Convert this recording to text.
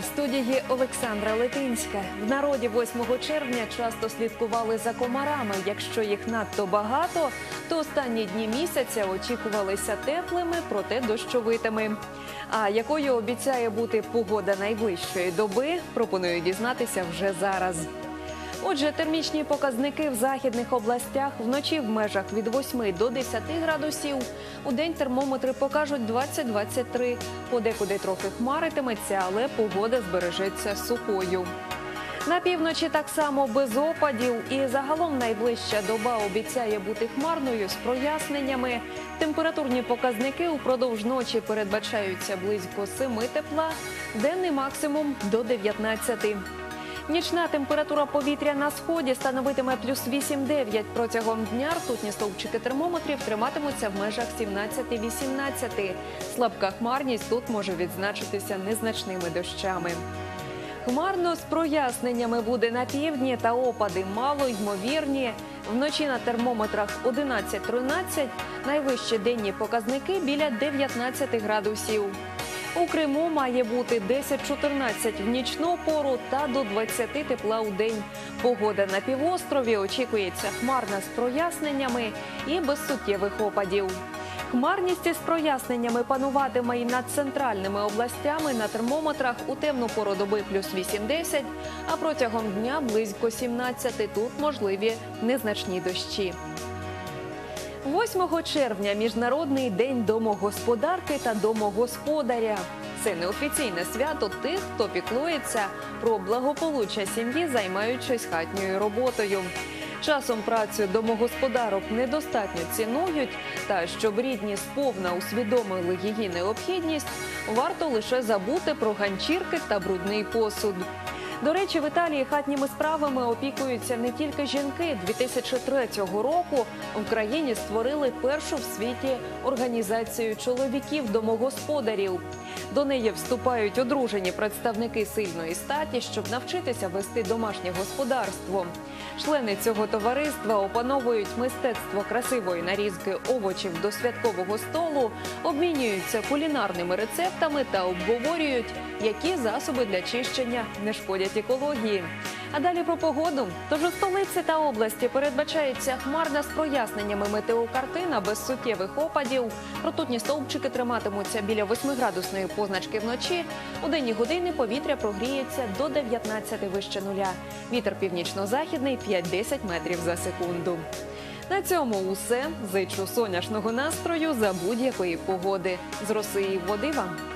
в студії Олександра Летинська. В народі 8 червня часто слідкували за комарами. Якщо їх надто багато, то останні дні місяця очікувалися теплими, проте дощовитими. А якою обіцяє бути погода найближчої доби, пропоную дізнатися вже зараз. Отже, термічні показники в західних областях вночі в межах від 8 до 10 градусів. У день термометри покажуть 20-23. Подекуди трохи хмаритиметься, але погода збережеться сухою. На півночі так само без опадів, і загалом найближча доба обіцяє бути хмарною з проясненнями. Температурні показники упродовж ночі передбачаються близько 7 тепла, денний максимум до 19. Нічна температура повітря на сході становитиме плюс 8-9. Протягом дня ртутні стовпчики термометрів триматимуться в межах 17-18. Слабка хмарність тут може відзначитися незначними дощами. Хмарно з проясненнями буде на півдні та опади мало ймовірні. Вночі на термометрах 11-13, найвищі денні показники біля 19 градусів. У Криму має бути 10-14 в нічну пору та до 20 тепла у день. Погода на півострові очікується хмарна з проясненнями і без суттєвих опадів. Хмарність із проясненнями пануватиме і над центральними областями на термометрах у темну пору доби плюс 8-10, а протягом дня близько 17. Тут можливі незначні дощі. 8 червня міжнародний день домогосподарки та домогосподаря. Це неофіційне свято тих, хто піклується про благополуччя сім'ї, займаючись хатньою роботою. Часом працю домогосподарок недостатньо цінують, та щоб рідні сповна усвідомили її необхідність, варто лише забути про ганчірки та брудний посуд. До речі, в Італії хатніми справами опікуються не тільки жінки. 2003 року в країні створили першу в світі організацію чоловіків-домогосподарів. До неї вступають одружені представники сильної статі, щоб навчитися вести домашнє господарство. Члени цього товариства опановують мистецтво красивої нарізки овочів до святкового столу, обмінюються кулінарними рецептами та обговорюють, які засоби для чищення не шкодять екології. А далі про погоду. Тож у столиці та області передбачається хмарна з проясненнями метеокартина без суттєвих опадів. Ртутні стовпчики триматимуться біля 8-градусної позначки вночі. У денні години повітря прогріється до 19 вище нуля. Вітер північно-західний 5-10 метрів за секунду. На цьому усе. Зичу сонячного настрою за будь-якої погоди. З роси води вам.